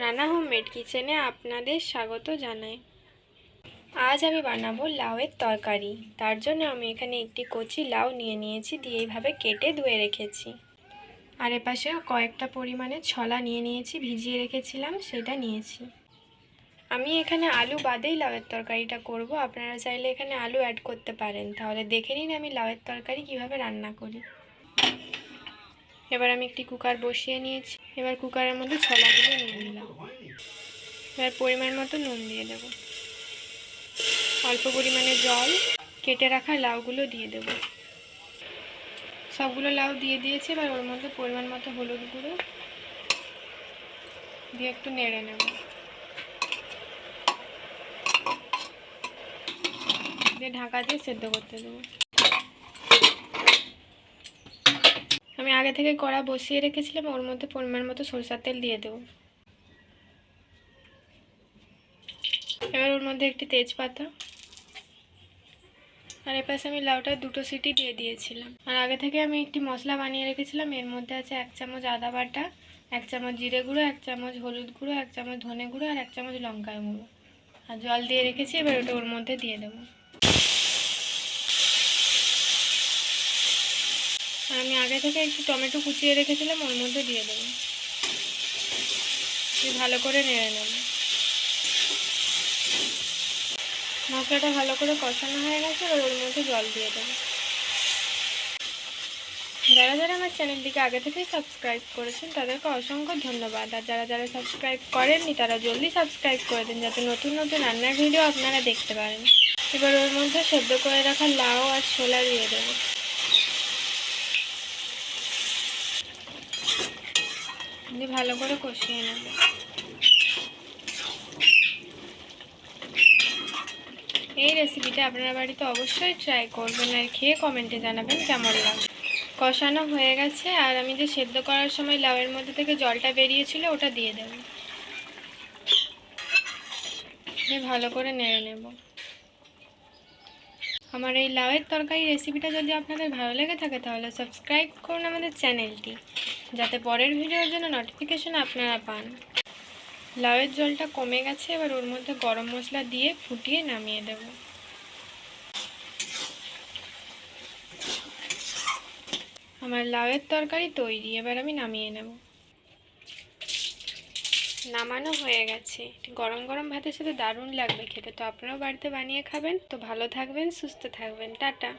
Rana homemade কিচেনে আপনাদের স্বাগত জানাই। আজ আমি বানাবো লাউয়ের তরকারি। তার জন্য আমি এখানে একটি কচি লাউ নিয়ে নিয়েছি, দিয়ে এইভাবে কেটে ধুয়ে রেখেছি। আর এপাশে কয়েকটা পরিমাণে ছলা নিয়ে নিয়েছি, ভিজিয়ে রেখেছিলাম, সেটা নিয়েছি। আমি এখানে আলু বাদেই লাউয়ের তরকারিটা করব। আপনারা চাইলে এখানে আলু অ্যাড করতে পারেন। তাহলে দেখে নিন আমি লাউয়ের তরকারি কীভাবে রান্না করি। এবার আমি একটি কুকার বসিয়ে নিয়েছি। এবার কুকারের মধ্যে ছলাগুলো নুন নিলাম এবার পরিমাণ মতো নুন দিয়ে দেব। অল্প পরিমাণে জল, কেটে রাখা লাউগুলো দিয়ে দেব। সবগুলো লাউ দিয়ে দিয়েছি, এবার ওর মধ্যে পরিমাণ মতো হলুদ গুঁড়ো দিয়ে একটু নেড়ে নেব। দিয়ে ঢাকা দিয়ে সেদ্ধ করতে দেবো। আমি আগে থেকে কড়া বসিয়ে রেখেছিলাম, ওর মধ্যে পরিমাণ মতো সরষার তেল দিয়ে দেবো। এবার ওর মধ্যে একটি তেজপাতা। আর এপাশে আমি লাউটা দুটো সিটি দিয়ে দিয়েছিলাম। আর আগে থেকে আমি একটি মশলা বানিয়ে রেখেছিলাম, এর মধ্যে আছে এক চামচ আদা বাটা, এক চামচ জিরে গুঁড়ো, এক চামচ হলুদ গুঁড়ো, এক চামচ ধনে গুঁড়ো, আর এক চামচ লঙ্কা গুঁড়ো। আর জল দিয়ে রেখেছি, এবার ওটা ওর মধ্যে দিয়ে দেবো। আর আমি আগে থেকে একটু টমেটো কুচিয়ে রেখেছিলাম, ওর মধ্যে দিয়ে দেবো। ভালো করে নেড়ে নেব। মশলাটা ভালো করে কষানো হয়ে গেছে, এবার ওর মধ্যে জল দিয়ে দেবো। যারা যারা আমার চ্যানেলটিকে আগে থেকেই সাবস্ক্রাইব করেছেন, তাদেরকে অসংখ্য ধন্যবাদ। আর যারা যারা সাবস্ক্রাইব করেননি, তারা জলদি সাবস্ক্রাইব করে দিন, যাতে নতুন নতুন রান্নার ভিডিও আপনারা দেখতে পারেন। এবার ওর মধ্যে সেদ্ধ করে রাখা লাউ আর ছোলা দিয়ে দেবো। দিয়ে ভালো করে কষিয়ে নেব। এই রেসিপিটা আপনারা বাড়িতে অবশ্যই ট্রাই করবেন আর খেয়ে কমেন্টে জানাবেন কেমন লাগে কষানো হয়ে গেছে আর আমি যে সেদ্ধ করার সময় লাউয়ের মধ্যে থেকে জলটা বেরিয়েছিল ওটা দিয়ে দেব। ভালো করে নেড়ে নেব। আমার এই লাউয়ের তরকারি রেসিপিটা যদি আপনাদের ভালো লেগে থাকে, তাহলে সাবস্ক্রাইব করুন আমাদের চ্যানেলটি যাতে পরের ভিডিওর জন্য নোটিফিকেশন আপনারা পান। লাউয়ের জলটা কমে গেছে, এবার ওর মধ্যে গরম মশলা দিয়ে ফুটিয়ে নামিয়ে দেব। আমার লাউয়ের তরকারি তৈরি, এবার আমি নামিয়ে নেব। নামানো হয়ে গেছে। গরম গরম ভাতের সাথে দারুণ লাগবে খেতে। তো আপনারাও বাড়িতে বানিয়ে খাবেন। তো ভালো থাকবেন, সুস্থ থাকবেন। টাটা।